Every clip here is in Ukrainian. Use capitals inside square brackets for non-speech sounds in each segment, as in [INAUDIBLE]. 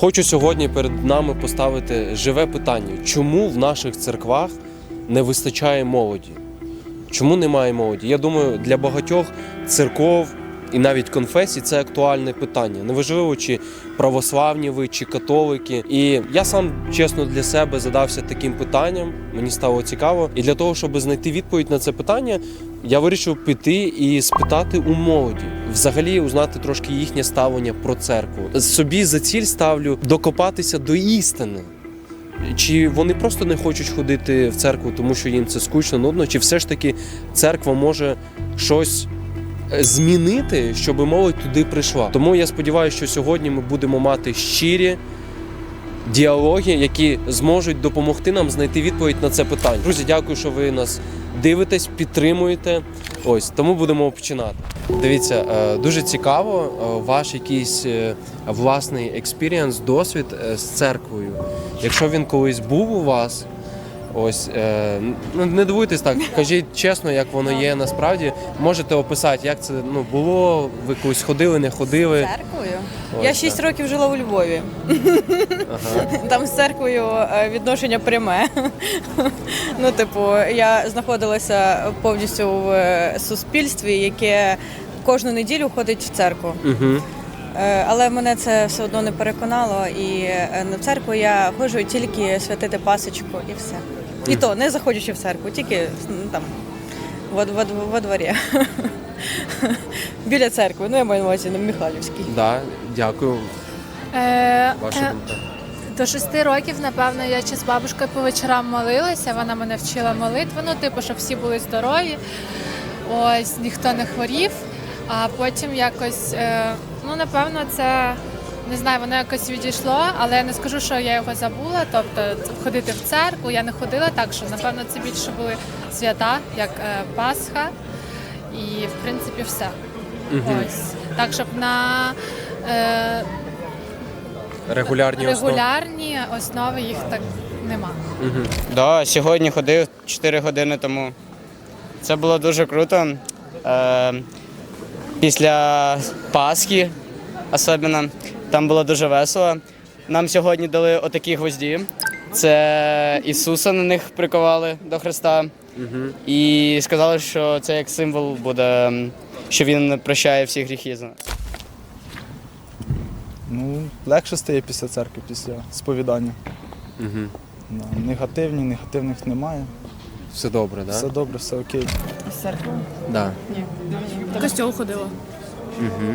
Хочу сьогодні перед нами поставити живе питання: чому в наших церквах не вистачає молоді? Чому немає молоді? Я думаю, для багатьох церков і навіть конфесій це актуальне питання. Неважливо, чи православні ви, чи католики. І я сам чесно для себе задався таким питанням. Мені стало цікаво. І для того, щоб знайти відповідь на це питання, я вирішив піти і спитати у молоді, взагалі узнати трошки їхнє ставлення про церкву. Собі за ціль ставлю докопатися до істини. Чи вони просто не хочуть ходити в церкву, тому що їм це скучно, нудно, чи все ж таки церква може щось змінити, щоб молодь туди прийшла. Тому я сподіваюся, що сьогодні ми будемо мати щирі діалоги, які зможуть допомогти нам знайти відповідь на це питання. Друзі, дякую, що ви нас дивитесь, підтримуєте. Ось тому будемо починати. Дивіться, е, дуже цікаво е, ваш якийсь е, власний експірієнс, досвід з церквою. Якщо він колись був у вас, ось е, ну не дивуйтесь так, кажіть чесно, як воно є насправді. Можете описати, як це ну було, ви колись ходили, не ходили. Церквою? Ось, Я 6 так. років жила у Львові. Ага. Там з церквою е, відношення пряме. Ну, типу, я знаходилася повністю в е, суспільстві, яке кожну неділю ходить в церкву. Угу. Але мене це все одно не переконало. І на церкву я ходжу тільки святити пасочку і все. І то не заходячи в церкву, тільки там во, во, во дворі. Біля церкви. Ну, я маю на увазі на Михайлівській. Да, дякую. Е, Ваша е, думка. до шести років, напевно, я ще з бабушкою по вечорам молилася. Вона мене вчила молитви. Ну, типу, щоб всі були здорові. Ось ніхто не хворів. А потім якось, е, ну напевно, це не знаю, воно якось відійшло, але я не скажу, що я його забула. Тобто ходити в церкву я не ходила так, що напевно це більше були свята, як е, Пасха, і в принципі все. Ось так, щоб на е, Регулярні основи. регулярні основи їх так нема. Угу. Да, сьогодні ходив 4 години тому. Це було дуже круто. Е, після Пасхи, особливо, там було дуже весело. Нам сьогодні дали отакі гвозді. Це Ісуса на них приковали до Христа. Угу. І сказали, що це як символ буде, що він прощає всі гріхи. за нас. Ну, легше стає після церкви, після сповідання. Угу. Да. Негативні, негативних немає. Все добре, так? Все добре, все окей. Да. В костьол ходила.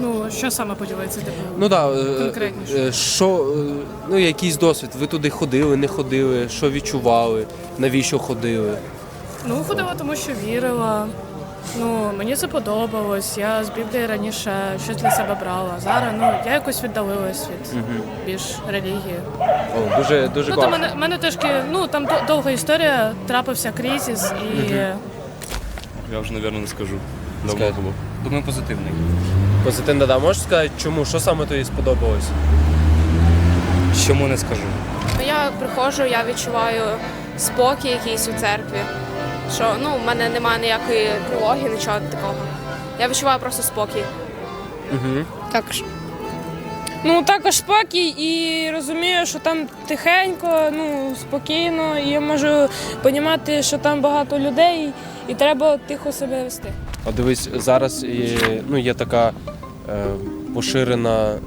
Ну, що саме поділиться, типу? Ну так, да, е, Конкретніше. е, що, е, ну якийсь досвід. Ви туди ходили, не ходили, що відчували, навіщо ходили? Ну, ходила, тому що вірила. Ну, мені це подобалось. Я з Біблії раніше щось для себе брала. Зараз ну я якось віддалилась від більш релігії. О, дуже дуже Ну, класно. мене, мене трошки, ну там довга історія, трапився кризис і Я вже, мабуть, не скажу. Давно було. Думаю, позитивний. Позитивно, да. Можеш сказати, чому? Що саме тобі сподобалось? Чому не скажу? Ну, Я приходжу, я відчуваю спокій якийсь у церкві. Що ну, в мене немає ніякої тривоги, нічого такого. Я відчуваю просто спокій. Угу. Також. Ну, також спокій і розумію, що там тихенько, ну, спокійно, і я можу розуміти, що там багато людей, і треба тихо себе вести. А дивись, зараз є, ну, є така е, поширена е,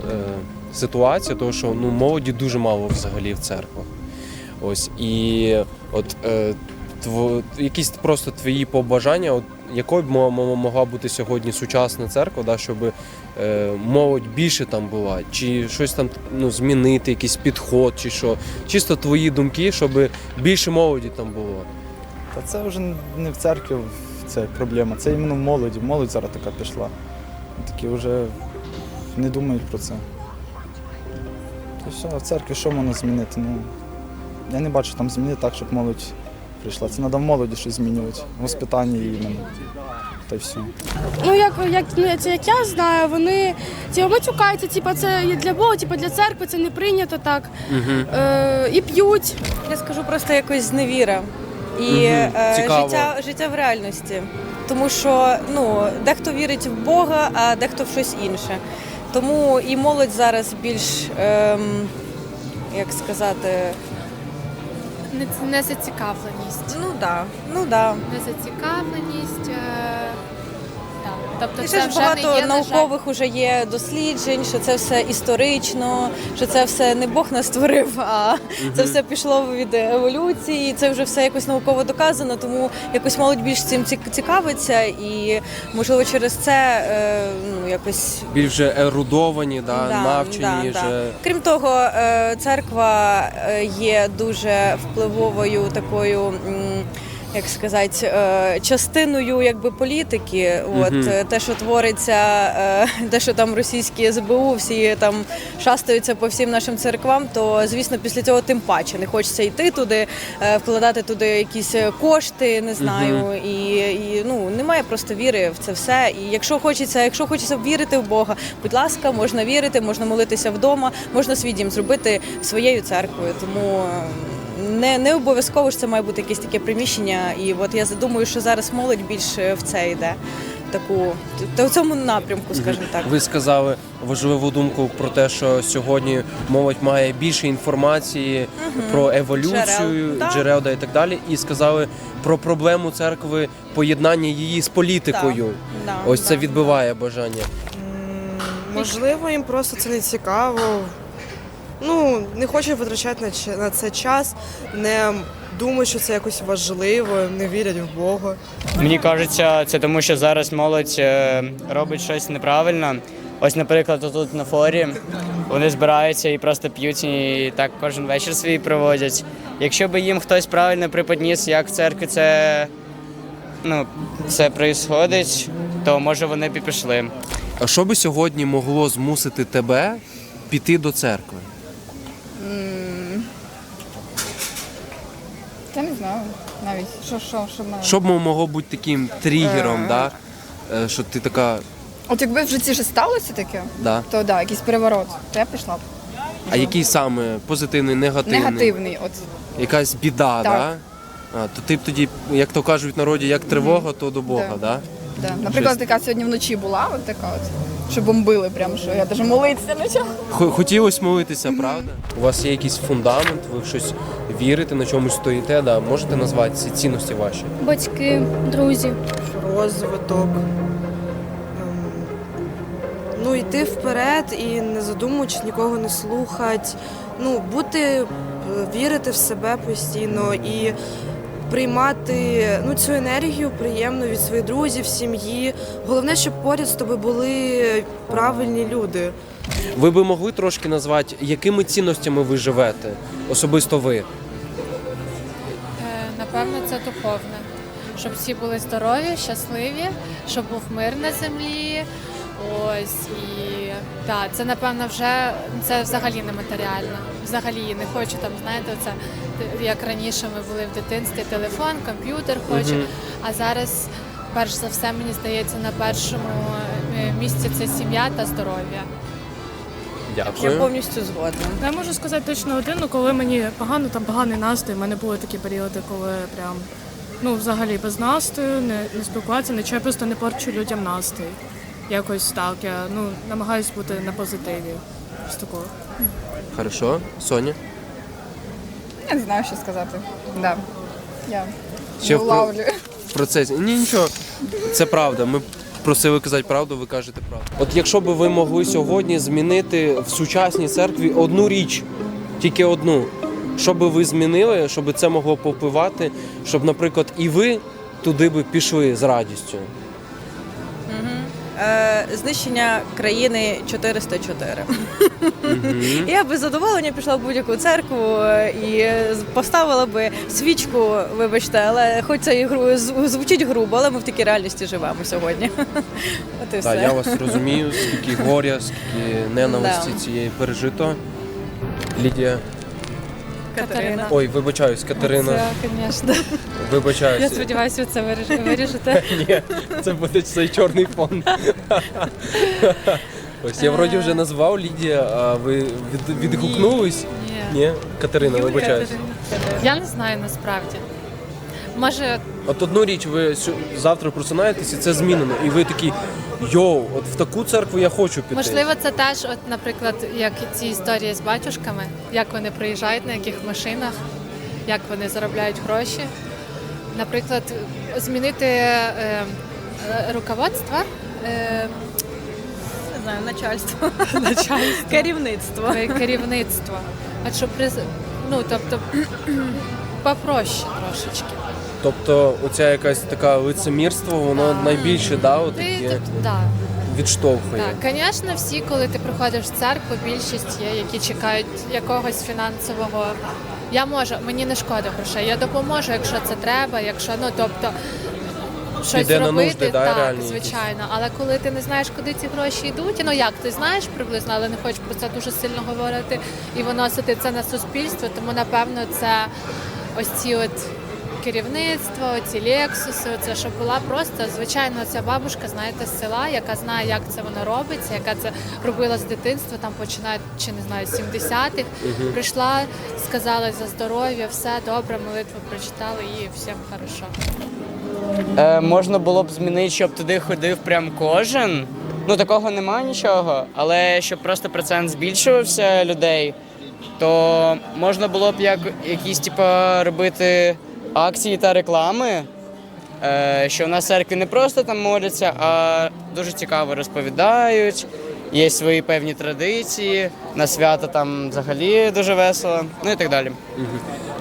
ситуація, тому що ну, молоді дуже мало взагалі в церквах. Ось і от е, тво, якісь просто твої побажання, от якою б мо- мо- могла бути сьогодні сучасна церква, да, щоб е, молодь більше там була, чи щось там ну, змінити, якийсь підход, чи що. Чисто твої думки, щоб більше молоді там було. Та це вже не в церкві це проблема, це іменно в молоді. Молодь зараз така пішла. Такі вже не думають про це. То все, а в церкві що можна змінити? Ну, я не бачу там зміни так, щоб молодь прийшла. Це треба в молоді щось змінювати. Воспитання іменно. Та й все. Ну, як, як, ну, це як я знаю, вони ці матюкаються, типу, це є для Бога, типу, для церкви це не прийнято так. Угу. Е, і п'ють. Я скажу просто якось зневіра. І угу, е, життя, життя в реальності. Тому що ну, дехто вірить в Бога, а дехто в щось інше. Тому і молодь зараз більш ем, як сказати, Не, зацікавленість. ну да, ну да. Незацікавленість. Е, так. Тобто І це ж вже багато не є, на жаль, наукових уже є досліджень, що це все історично, що це все не Бог нас створив, а це все пішло від еволюції. Це вже все якось науково доказано, тому якось молодь більш цим цік- цікавиться, і можливо через це е, ну якось Більш вже ерудовані, да, Да, навчені. да, да. вже. Крім того, е, церква е, є дуже впливовою такою. м, Як сказати, е, частиною якби політики, от е, те, що твориться, е, те, що там російські СБУ, всі там шастаються по всім нашим церквам, то звісно, після цього тим паче не хочеться йти туди, вкладати туди якісь кошти, не знаю, і, і ну немає просто віри в це все. І якщо хочеться, якщо хочеться вірити в Бога, будь ласка, можна вірити, можна молитися вдома, можна свій дім зробити своєю церквою. Тому не, не обов'язково ж це має бути якесь таке приміщення. І от я думаю, що зараз молодь більше в це йде. Таку та в цьому напрямку, скажімо так. Ви сказали важливу думку про те, що сьогодні молодь має більше інформації про еволюцію, Джерел. Джерел да, і так далі. І сказали про проблему церкви поєднання її з політикою. Да, Ось це да. відбиває бажання. Можливо, їм просто це не цікаво. Ну, не хочуть витрачати на, це час, не думають, що це якось важливо, не вірять в Бога. Мені кажеться, це тому, що зараз молодь е, робить щось неправильно. Ось, наприклад, тут на форі вони збираються і просто п'ють і так кожен вечір свій проводять. Якщо би їм хтось правильно приподніс, як в церкві це, ну, це відбувається, то може вони б і пішли. А що би сьогодні могло змусити тебе піти до церкви? Я не знаю навіть, що, що, що мене. Що б могло бути таким тригером, Е. да? Е, що ти така, От якби в житті вже сталося таке, да. то да, якийсь переворот, то я пішла б. А який саме позитивний, негативний? Негативний. От Якась біда, Так. да? А, то ти б тоді, як то кажуть в народі, як тривога, то до Бога, Да. да? Да. Наприклад, така сьогодні вночі була, от така от, що бомбили, прям що я навіть молитися не почала. Хо- Хотілося молитися, правда? У вас є якийсь фундамент, ви в щось вірите, на чомусь стоїте, да? можете назвати ці цінності ваші? Батьки, друзі. Розвиток. ем, Ну, йти вперед і не задумуючись, нікого не слухати. Ну, бути, е, вірити в себе постійно і приймати ну, цю енергію приємну від своїх друзів, сім'ї. Головне, щоб поряд з тобою були правильні люди. Ви би могли трошки назвати, якими цінностями ви живете? Особисто ви? Е, Напевно, це духовне. Щоб всі були здорові, щасливі, щоб був мир на землі. Ось і так, це напевно вже це взагалі не матеріально. Взагалі не хочу там, знаєте, це як раніше ми були в дитинстві, телефон, комп'ютер хочу. Мгм. А зараз, перш за все, мені здається, на першому е, місці це сім'я та здоров'я. Я повністю згодна. Я можу сказати точно один, ну, коли мені погано, там поганий настрій. У мене були такі періоди, коли прям ну взагалі без настрою, не, не спілкуватися, нічого, я просто не порчу людям настрій. Якось так. Я ну намагаюсь бути на позитиві. З такого. Хорошо. Соня? Я не знаю, що сказати. Да. Я Ще не в про- улавлюю. в процесі. Ні, нічого. Це правда. Ми просили казати правду, ви кажете правду. От якщо б ви могли сьогодні змінити в сучасній церкві одну річ, тільки одну, що би ви змінили, щоб це могло повпливати, щоб, наприклад, і ви туди би пішли з радістю. Е, знищення країни 404. Я би задоволення пішла в будь-яку церкву е, і поставила би свічку, вибачте, але хоч це і гру звучить грубо, але ми в такій реальності живемо сьогодні. [LAUGHS] От і Так, я вас розумію, скільки горя, скільки ненависті Да. цієї пережито. Лідія. Катерина. Ой, вибачаюсь, Катерина. Це, звісно. Вибачаюсь. Я сподіваюся, ви це виріж- вирішите. [LAUGHS] Ні, це буде цей чорний фон. Ось я вроді вже назвав Лідія, а ви від, відгукнулись? Ні. Ні, Катерина, вибачаюсь. Я не знаю насправді. Може, От одну річ, ви сю- завтра просинаєтесь і це змінено, і ви такі йоу, от в таку церкву я хочу піти. Можливо, це теж, от, наприклад, як ці історії з батюшками, як вони приїжджають, на яких машинах, як вони заробляють гроші. Наприклад, змінити е, е, руководство, е, Не знаю, начальство. начальство, [LAUGHS] Керівництво. е, керівництво. От щоб приз... ну, тобто [CLEARS THROAT] попроще трошечки. Тобто, оця якась така лицемірство, воно найбільше да, от Ти, таке тобто, да. відштовхує. Так, звісно, всі, коли ти приходиш в церкву, більшість є, які чекають якогось фінансового. Я можу, мені не шкода грошей. Я допоможу, якщо це треба, якщо ну тобто щось Піде на робити, нужди, да, так, реальні звичайно. Але коли ти не знаєш, куди ці гроші йдуть, ну як ти знаєш приблизно, але не хочеш про це дуже сильно говорити і виносити це на суспільство, тому напевно це ось ці от. Керівництво, ці лексуси, це щоб була просто звичайно ця бабушка, знаєте, з села, яка знає, як це воно робиться, яка це робила з дитинства, там починають чи не знаю, з 70-х. Прийшла, сказала за здоров'я, все добре, молитву прочитали і всім хорошо. Е, можна було б змінити, щоб туди ходив прям кожен. Ну такого немає нічого, але щоб просто процент збільшувався людей, то можна було б як якісь типа робити акції та реклами. Е, що в нас церкві не просто там моляться, а дуже цікаво розповідають. Є свої певні традиції, на свято там взагалі дуже весело, ну і так далі.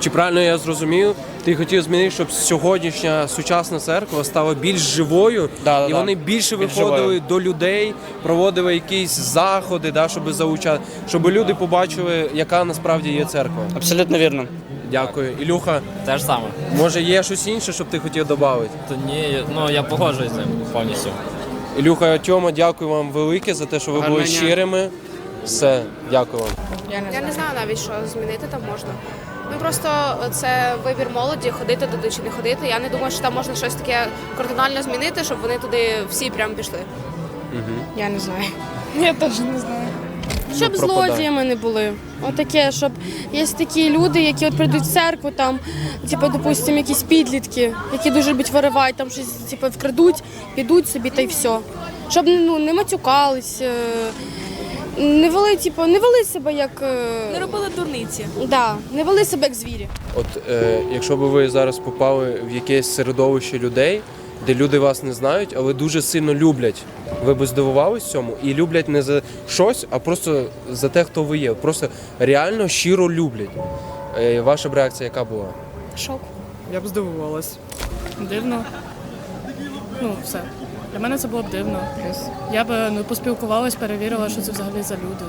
Чи правильно я зрозумів? Ти хотів змінити, щоб сьогоднішня сучасна церква стала більш живою, Да, да, і да. вони більше Більш виходили живою. до людей, проводили якісь заходи, да, щоб заучати, щоб люди побачили, яка насправді є церква. Абсолютно вірно. Дякую. Ілюха, Те ж саме. може є щось інше, щоб ти хотів додати? То ні, ну я погоджуюсь з ним повністю. Ілюха, Тьома, дякую вам велике за те, що ви були дня. щирими. Все, дякую вам. Я не знаю навіть, що змінити там можна. Ну просто це вибір молоді, ходити туди чи не ходити. Я не думаю, що там можна щось таке кардинально змінити, щоб вони туди всі прям пішли. Я не знаю. Я теж не знаю. Щоб пропадай. злодіями не були. Отаке, щоб є такі люди, які от прийдуть в церкву, там, типу, допустимо, якісь підлітки, які дуже люблять виривати, там щось типу, вкрадуть, підуть собі та й все. Щоб ну, не матюкались, е, не вели, типу, не вели себе як. е, Не робили дурниці. Да, не вели себе як звірі. От е, якщо б ви зараз попали в якесь середовище людей, де люди вас не знають, але дуже сильно люблять, ви б здивувались цьому і люблять не за щось, а просто за те, хто ви є. Просто реально щиро люблять. Е, ваша б реакція яка була? Шок. Я б здивувалась. Дивно. Ну, все. Для мене це було б дивно. Я б ну, поспілкувалась, перевірила, що це взагалі за люди.